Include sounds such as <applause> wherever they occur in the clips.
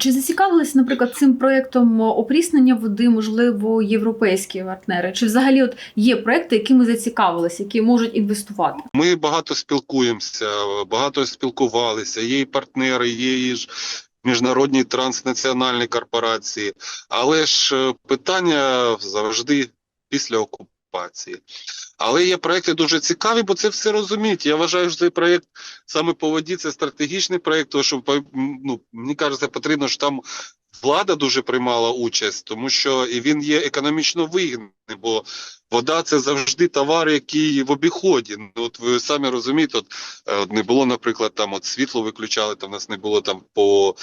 Чи зацікавилися, наприклад, цим проєктом опріснення води, можливо, європейські партнери? Чи взагалі от є проекти, якими зацікавилися, які можуть інвестувати? Ми багато спілкуємося, багато спілкувалися. Є і партнери, є і ж міжнародні транснаціональні корпорації. Але ж е, питання завжди після окупації. Але є проекти дуже цікаві, бо це все розуміють. Я вважаю, що цей проєкт саме по воді це стратегічний проєкт, тому що ну, мені кажеться, потрібно, що там влада дуже приймала участь, тому що і він є економічно вигідний, бо вода це завжди товар, який в обіході. Ну, от ви самі розумієте, от, е, от не було, наприклад, там от світло виключали, там нас не було там по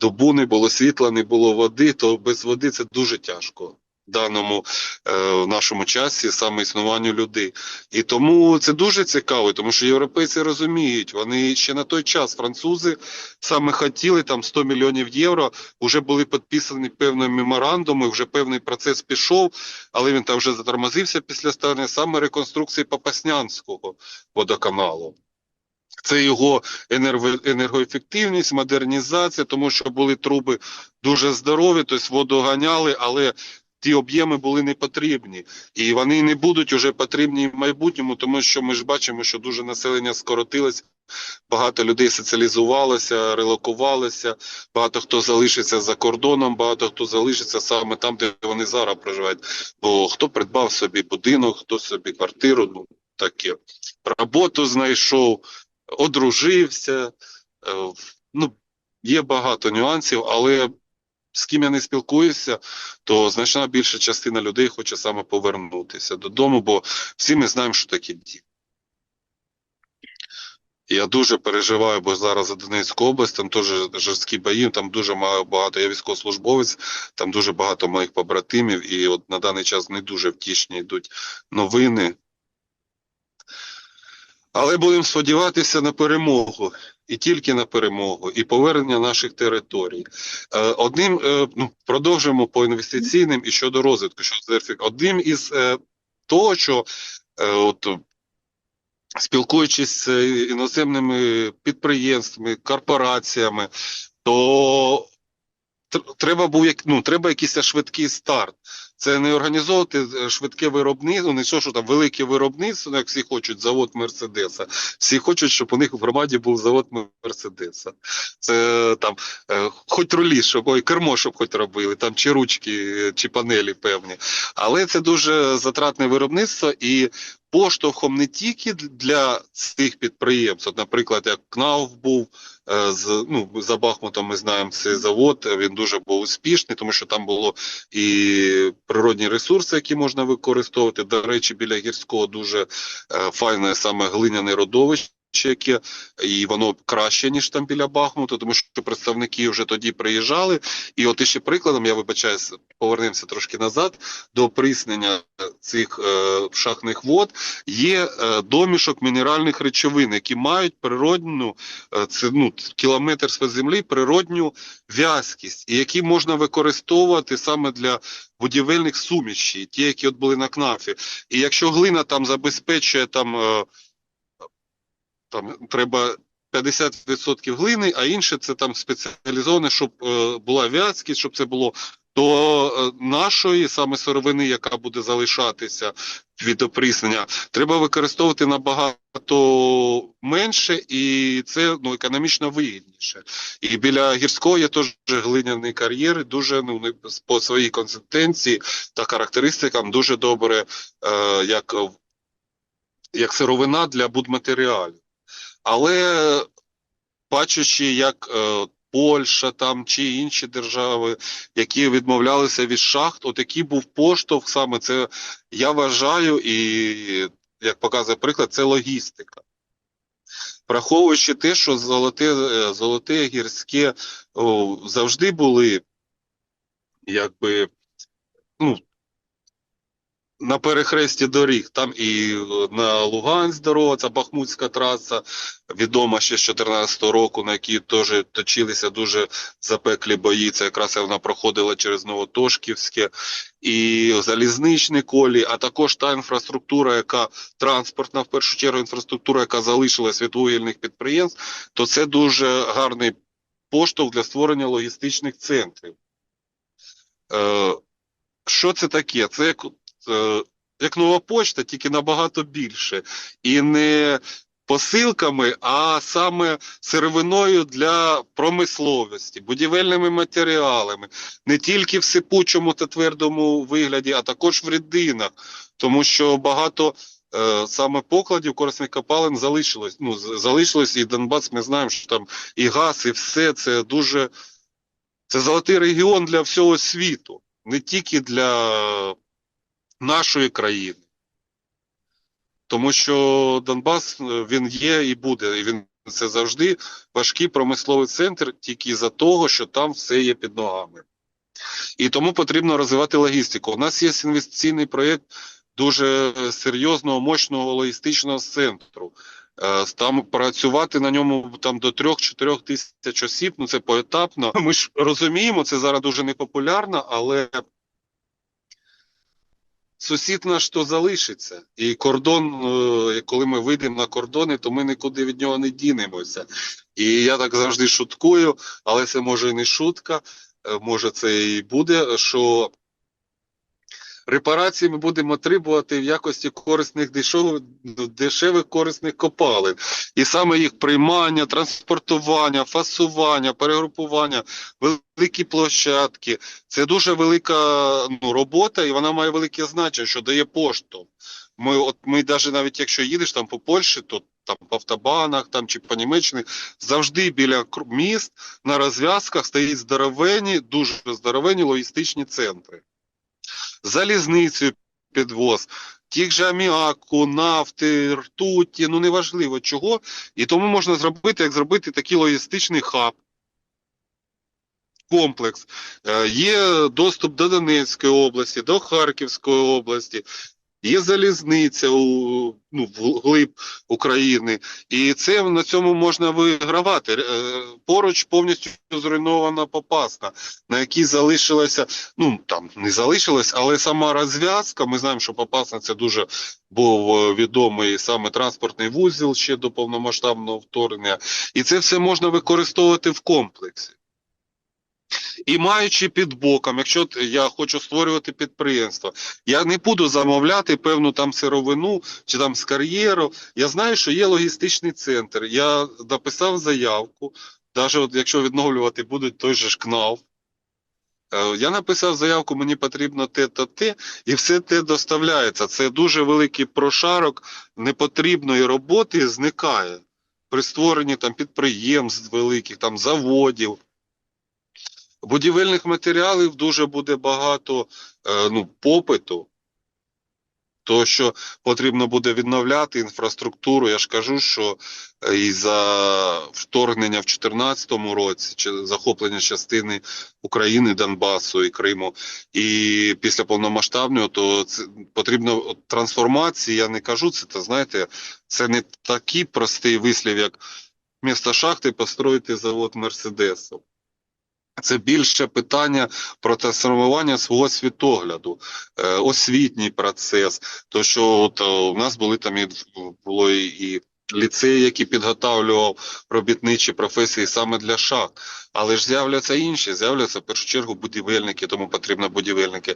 добу, не було світла, не було води, то без води це дуже тяжко. Даному е, нашому часі саме існуванню людей. І тому це дуже цікаво, тому що європейці розуміють, вони ще на той час французи саме хотіли там 100 мільйонів євро, вже були підписані певні меморандуми, вже певний процес пішов, але він там вже затормозився після сторони саме реконструкції Попаснянського водоканалу. Це його енерго- енергоефективність, модернізація, тому що були труби дуже здорові, тобто воду ганяли, але ті об'єми були не потрібні. І вони не будуть уже потрібні в майбутньому, тому що ми ж бачимо, що дуже населення скоротилось, багато людей соціалізувалося, релокувалося, багато хто залишиться за кордоном, багато хто залишиться саме там, де вони зараз проживають. Бо хто придбав собі будинок, хто собі квартиру, ну таке. Роботу знайшов, одружився. Е, Ну, є багато нюансів, але з ким я не спілкуюся, то значна більша частина людей хоче саме повернутися додому, бо всі ми знаємо, що таке дім. Я дуже переживаю, бо зараз за Донецьку область, там теж жорсткі бої, там дуже багато, я військовослужбовець, там дуже багато моїх побратимів, і от на даний час не дуже втішні йдуть новини. Але будемо сподіватися на перемогу, і тільки на перемогу, і повернення наших територій. Е, Одним е, ну, продовжимо по інвестиційним і щодо розвитку. Щодо Одним із е, того, що от, спілкуючись з іноземними підприємствами, корпораціями, то треба був як ну треба якийсь швидкий старт. Це не організовувати е, швидке виробництво, не що, що там велике виробництво, як всі хочуть завод Мерседеса. Всі хочуть, щоб у них в громаді був завод Мерседеса. Це там е, хоч рулі, щоб ой, кермо, щоб хоч робили, там чи ручки, е, чи панелі певні. Але це дуже затратне виробництво і поштовхом не тільки для цих підприємств, от, наприклад, як КНАУФ був е, з ну за Бахмутом, ми знаємо цей завод. Він дуже був успішний, тому що там було і природні ресурси, які можна використовувати. До речі, біля гірського дуже е, файне саме глиняне родовище. Яке і воно краще ніж там біля Бахмута, тому що представники вже тоді приїжджали. І от іще прикладом, я вибачаюсь, повернемося трошки назад до опріснення цих е, шахтних вод. Є е, домішок мінеральних речовин, які мають природну е, це ну кілометр землі, природню в'язкість, і які можна використовувати саме для будівельних суміші, ті, які от були на КНАФі. І якщо глина там забезпечує там, е, там треба 50% глини, а інше це там спеціалізоване, щоб е, була в'язкість, щоб це було. То е, нашої саме сировини, яка буде залишатися від опріснення, треба використовувати набагато менше, і це ну економічно вигідніше. І біля гірського теж глиняний кар'єр, дуже ну по своїй консистенції та характеристикам дуже добре, е, як, як сировина для будматеріалів. Але бачачи, як е, Польща там чи інші держави, які відмовлялися від шахт, от який був поштовх саме це, я вважаю, і як показує приклад, це логістика. Враховуючи те, що золоте, е, золоте гірське о, завжди були якби ну, на перехресті доріг, там і е, на Луганськ дорога, це Бахмутська траса, відома ще з 2014 року, на якій теж точилися дуже запеклі бої. Це якраз вона проходила через Новотошківське і залізничні колі, а також та інфраструктура, яка транспортна, в першу чергу, інфраструктура, яка залишилась від вугільних підприємств, то це дуже гарний поштовх для створення логістичних центрів. Е, що це таке? Це як, е, нова почта, тільки набагато більше. І не посилками, а саме сировиною для промисловості, будівельними матеріалами, не тільки в сипучому та твердому вигляді, а також в рідинах, тому що багато е, саме покладів корисних копалин залишилось. Ну, залишилось, і Донбас, ми знаємо, що там і газ, і все це дуже. Це золотий регіон для всього світу, не тільки для нашої країни. Тому що Донбас е, він є і буде, і він це завжди важкий промисловий центр тільки за того, що там все є під ногами. І тому потрібно розвивати логістику. У нас є інвестиційний проєкт дуже серйозного, мощного логістичного центру. Е, Там працювати на ньому там до 3-4 тисяч осіб, ну це поетапно. Ми ж розуміємо, це зараз дуже непопулярно, але сусід наш то залишиться. І кордон, е, коли ми вийдемо на кордони, то ми нікуди від нього не дінемося. І я так завжди шуткую, але це може і не шутка, е, може це і буде, що репарації ми будемо отримувати в якості корисних дешевих, дешевих корисних копалин. І саме їх приймання, транспортування, фасування, перегрупування, великі площадки. Це дуже велика ну, робота, і вона має велике значення, що дає поштовх. Ми, от ми навіть навіть якщо їдеш там по Польщі, то там по автобанах там, чи по Німеччині, завжди біля міст на розв'язках стоять здоровенні, дуже здоровенні логістичні центри. Залізницею підвоз, тих же аміаку, нафти, ртуті, ну неважливо чого. І тому можна зробити, як зробити такий логістичний хаб, комплекс. Е, Є доступ до Донецької області, до Харківської області, є залізниця у, ну, вглиб України. І це на цьому можна вигравати. Е, Поруч повністю зруйнована Попасна, на якій залишилася, ну там не залишилась, але сама розв'язка. Ми знаємо, що Попасна це дуже був е, відомий саме транспортний вузол ще до повномасштабного вторгнення. І це все можна використовувати в комплексі. І маючи під боком, якщо я хочу створювати підприємство, я не буду замовляти певну там сировину чи там з кар'єру. Я знаю, що є логістичний центр. Я написав заявку, навіть от якщо відновлювати будуть той же ж КНАВ. Е, Я написав заявку, мені потрібно те та те, і все те доставляється. Це дуже великий прошарок непотрібної роботи зникає при створенні там підприємств великих, там заводів. Будівельних матеріалів дуже буде багато е, ну, попиту, то що потрібно буде відновляти інфраструктуру. Я ж кажу, що е, і за вторгнення в 2014 році, чи захоплення частини України, Донбасу і Криму, і після повномасштабного, то це потрібно трансформації. Я не кажу це, то знаєте, це не такий простий вислів, як місто шахти построїти завод Мерседесу. Це більше питання про трансформування свого світогляду, е, освітній процес. То що от, е, у нас були там і було і, і ліцей, який підготовлював робітничі професії саме для шахт. Але ж з'являться інші, з'являться в першу чергу будівельники, тому потрібно будівельники.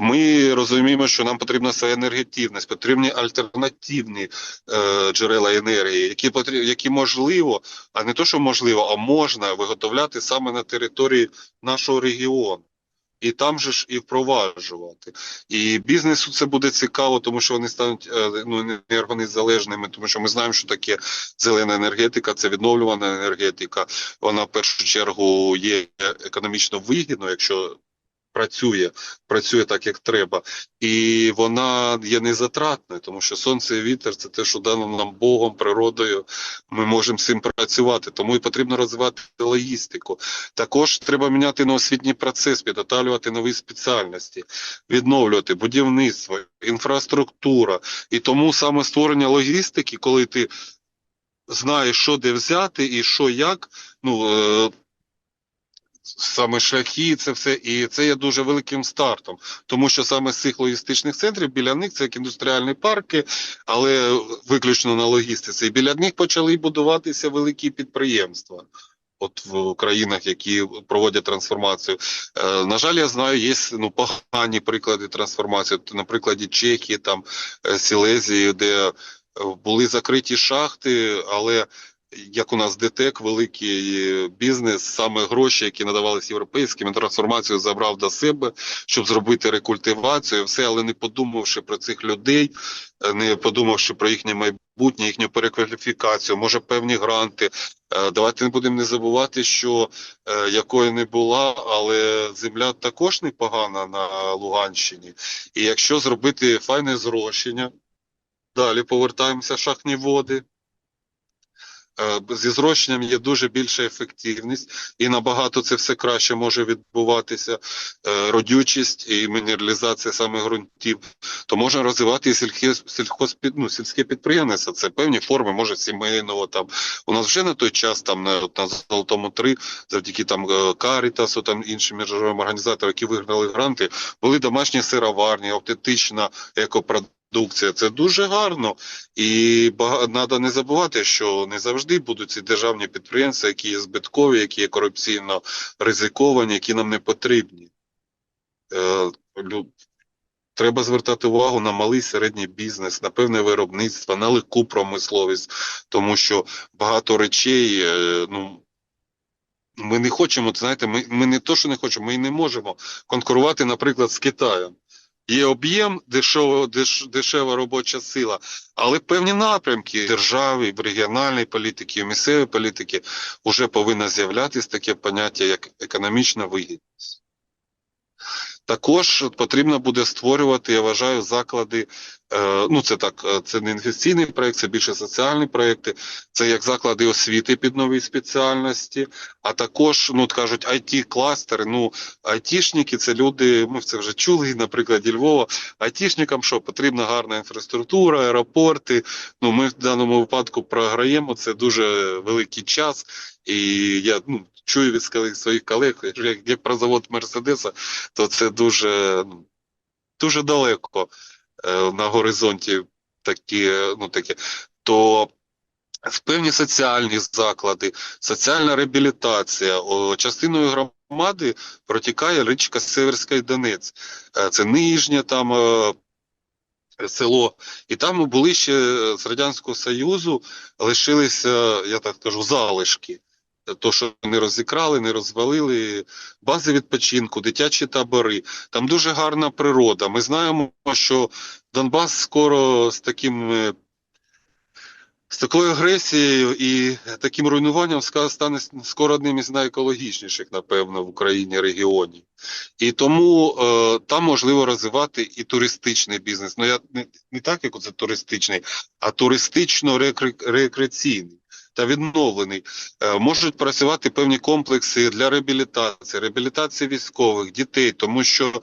Ми розуміємо, що нам потрібна своя енергетивність, потрібні альтернативні е, джерела енергії, які потрібні, які можливо, а не то, що можливо, а можна виготовляти саме на території нашого регіону. І там же ж і впроваджувати. І бізнесу це буде цікаво, тому що вони стануть е, ну, енергонезалежними, тому що ми знаємо, що таке зелена енергетика, це відновлювана енергетика. Вона в першу чергу є економічно вигідною, якщо працює, працює так, як треба. І вона є незатратною, тому що сонце і вітер це те, що дано нам Богом, природою. Ми можемо з цим працювати. Тому і потрібно розвивати логістику. Також треба міняти на освітній процес, підготовлювати нові спеціальності, відновлювати будівництво, інфраструктура. І тому саме створення логістики, коли ти знаєш, що де взяти і що як, ну. Саме шляхи, це все, і це є дуже великим стартом, тому що саме з цих логістичних центрів біля них це як індустріальні парки, але виключно на логістиці. І біля них почали будуватися великі підприємства. От в країнах, які проводять трансформацію. Е, на жаль, я знаю, є ну, погані приклади трансформації. От, на прикладі Чехії, там е, Сілезії, де е, були закриті шахти, але як у нас ДТЕК, великий бізнес, саме гроші, які надавалися європейським, трансформацію забрав до себе, щоб зробити рекультивацію, все, але не подумавши про цих людей, не подумавши про їхнє майбутнє, їхню перекваліфікацію, може певні гранти. Е, Давайте не будемо не забувати, що е, якою не була, але земля також непогана на Луганщині. І якщо зробити файне зрощення, далі повертаємося шахтні води. Е, Зі зрощенням є дуже більша ефективність, і набагато це все краще може відбуватися. Е, Родючість і мінералізація саме ґрунтів, то можна розвивати і сільхозпід, ну, сільське підприємництво. Це певні форми, може сімейного там. У нас вже на той час там на, на Золотому 3, завдяки там е, Карітасу, там іншим міжнародним організаторам, які виграли гранти, були домашні сироварні, автентична екопродукція. Це дуже гарно. І треба не забувати, що не завжди будуть ці державні підприємства, які є збиткові, які є корупційно ризиковані, які нам не потрібні. Е, Треба звертати увагу на малий середній бізнес, на певне виробництво, на легку промисловість, тому що багато речей, е, ну, ми не хочемо, знаєте, ми, ми не то, що не хочемо, ми і не можемо конкурувати, наприклад, з Китаєм. Є об'єм, дешево, деш, дешева робоча сила, але певні напрямки держави, в регіональній політики, в місцевій політики вже повинно з'являтися таке поняття, як економічна вигідність. Також потрібно буде створювати, я вважаю, заклади. Е, Ну, це так, е, це не інвестиційний проєкт, це більше соціальні проєкти. Це як заклади освіти під нові спеціальності, а також, ну кажуть, it кластери Ну, айтішники це люди. Ми це вже чули на прикладі Львова. Айтішникам що потрібна гарна інфраструктура, аеропорти. Ну, ми в даному випадку програємо. Це дуже великий час. І я ну, чую від своїх колег, як, як про завод Мерседеса, то це дуже, ну, дуже далеко на горизонті такі, е, ну, такі. То в певні соціальні заклади, соціальна реабілітація. Частиною громади протікає річка Северська Донець. Е, Це нижнє там е, село. І там були ще е, з Радянського Союзу лишилися, я так кажу, залишки. То, що не розікрали, не розвалили, бази відпочинку, дитячі табори. Там дуже гарна природа. Ми знаємо, що Донбас скоро з таким е, з такою агресією і таким руйнуванням стане скоро одним із найекологічніших, напевно, в Україні регіонів. І тому е, там можливо розвивати і туристичний бізнес. Ну я не, не так, як це туристичний, а туристично-рекреаційний та відновлений. Е, можуть працювати певні комплекси для реабілітації, реабілітації військових, дітей, тому що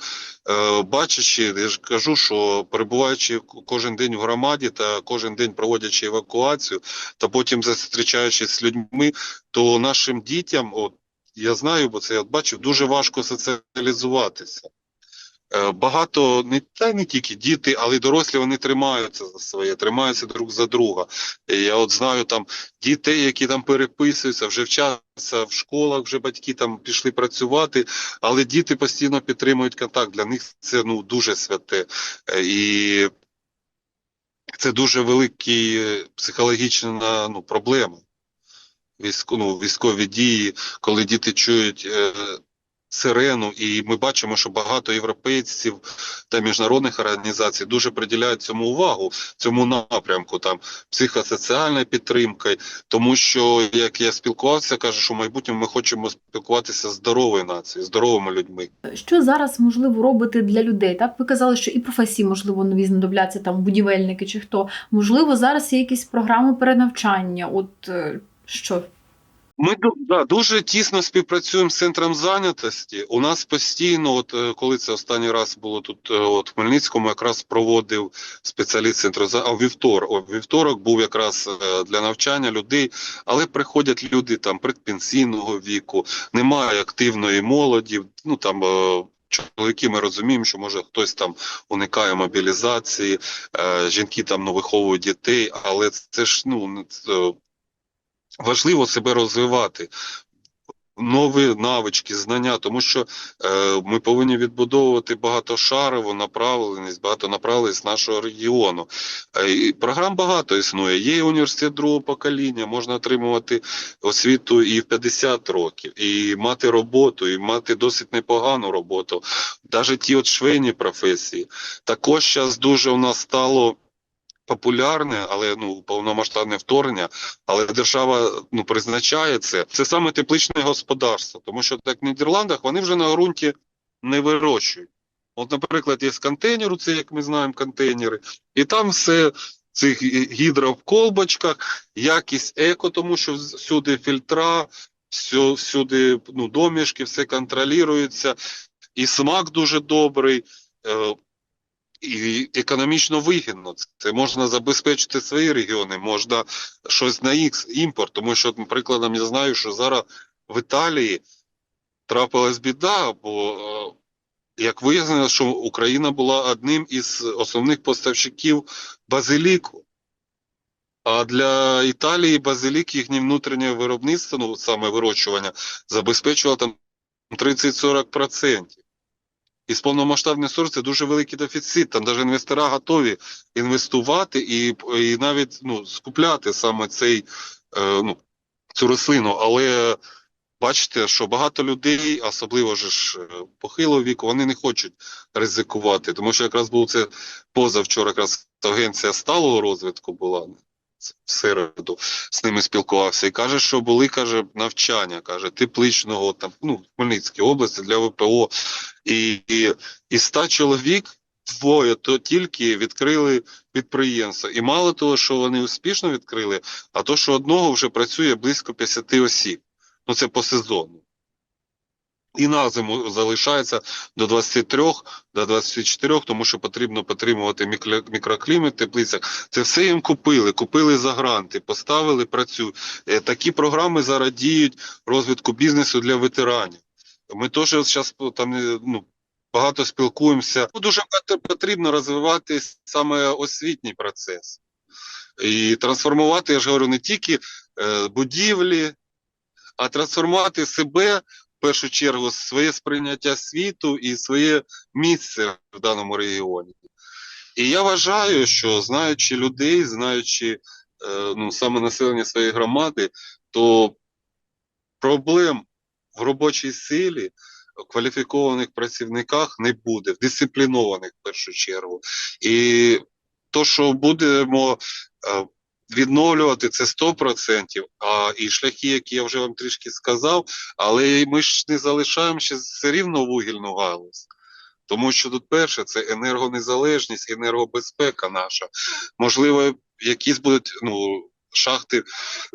е, бачачи, я ж кажу, що перебуваючи кожен день в громаді та кожен день проводячи евакуацію, та потім зустрічаючись з людьми, то нашим дітям, от я знаю, бо це я бачив, дуже важко соціалізуватися. Е, Багато не та не тільки діти, але й дорослі вони тримаються за своє, тримаються друг за друга. Я от знаю там дітей, які там переписуються, вже вчаться в школах, вже батьки там пішли працювати, але діти постійно підтримують контакт. Для них це ну дуже святе. Е, І це дуже великий е, психологічна ну, проблема. Військо, ну, військові дії, коли діти чують е, сирену, і ми бачимо, що багато європейців та міжнародних організацій дуже приділяють цьому увагу, цьому напрямку, там психосоціальна підтримка, тому що як я спілкувався, кажу, що в майбутньому ми хочемо спілкуватися з здоровою нацією, здоровими людьми. Що зараз можливо робити для людей? Так ви казали, що і професії, можливо, нові знадобляться там будівельники чи хто. Можливо, зараз є якісь програми перенавчання. От е, що? Ми да, дуже тісно співпрацюємо з центром зайнятості. У нас постійно, от е, коли це останній раз було тут, е, от в Хмельницькому, якраз проводив спеціаліст центру за а вівторок. О, вівторок був якраз е, для навчання людей, але приходять люди там предпенсійного віку, немає активної молоді. Ну там чоловіки ми розуміємо, що може хтось там уникає мобілізації, жінки там ну, виховують дітей, але це ж ну не- важливо себе розвивати. нові навички, знання, тому що е, ми повинні відбудовувати багатошарову направленість, багатонаправленість нашого регіону. Е, і програм багато існує. Є університет другого покоління, можна отримувати освіту і в 50 років, і мати роботу, і мати досить непогану роботу. Навіть ті от швейні професії. Також зараз дуже у нас стало популярне, але ну повномасштабне вторгнення, але держава ну призначає це. Це саме тепличне господарство, тому що так в Нідерландах вони вже на ґрунті не вирощують. От, наприклад, є контейнер, це як ми знаємо, контейнери, і там все цих гідро в колбочках, якість еко, тому що всюди фільтра, все, всюди ну, домішки, все контролюється, і смак дуже добрий. І економічно вигідно. Це можна забезпечити свої регіони, можна щось на їх імпорт. Тому що, прикладом, я знаю, що зараз в Італії трапилась біда, бо е, як виявилося, що Україна була одним із основних поставщиків базиліку. А для Італії базилік їхнє внутрішнє виробництво, ну саме вирощування, забезпечувало там 30-40%. І з повномасштабної сорс це дуже великий дефіцит. Там навіть інвестора готові інвестувати і і навіть ну, скупляти саме цей, е, ну, цю рослину. Але бачите, що багато людей, особливо ж е, похилого віку, вони не хочуть ризикувати. Тому що якраз був це позавчора, якраз агенція сталого розвитку була в середу з ними спілкувався і каже, що були каже, навчання, каже, тепличного там, ну, Хмельницькій області для ВПО. І, і із 100 чоловік двоє то тільки відкрили підприємство. І мало того, що вони успішно відкрили, а то, що одного вже працює близько 50 осіб. Ну це по сезону. І на зиму залишається до 23, до 24, тому що потрібно підтримувати мікро, мікроклімат в теплицях. Це все їм купили, купили за гранти, поставили, працюють. Е, Такі програми зараз діють розвитку бізнесу для ветеранів. Ми теж зараз там е, ну, багато спілкуємося. Дуже потрібно розвивати саме освітній процес. І трансформувати, я ж говорю, не тільки е, будівлі, а трансформувати себе першу чергу своє сприйняття світу і своє місце в даному регіоні. І я вважаю, що знаючи людей, знаючи е, ну, саме населення своєї громади, то проблем в робочій силі, кваліфікованих працівниках не буде, в дисциплінованих в першу чергу. І то, що будемо е, відновлювати це 100%, а і шляхи, які я вже вам трішки сказав, але ми ж не залишаємо ще все рівно вугільну галузь. Тому що тут перше це енергонезалежність, енергобезпека наша. Можливо, якісь будуть ну, шахти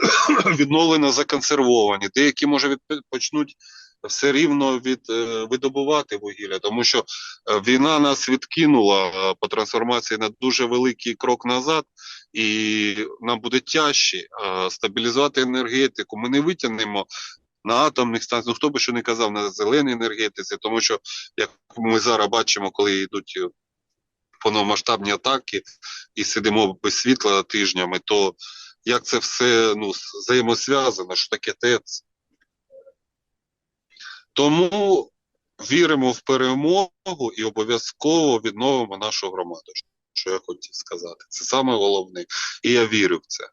<coughs> відновлено законсервовані, деякі може від, почнуть все рівно від е, видобувати вугілля, тому що е, війна нас відкинула е, по трансформації на дуже великий крок назад, і нам буде тяжче е, стабілізувати енергетику. Ми не витягнемо на атомних станціях, ну хто би що не казав на зеленій енергетиці, тому що як ми зараз бачимо, коли йдуть повномасштабні атаки і сидимо без світла тижнями, то як це все ну, взаємосв'язано, що таке ТЕЦ. Тому віримо в перемогу і обов'язково відновимо нашу громаду. Що я хотів сказати. Це саме головне. І я вірю в це.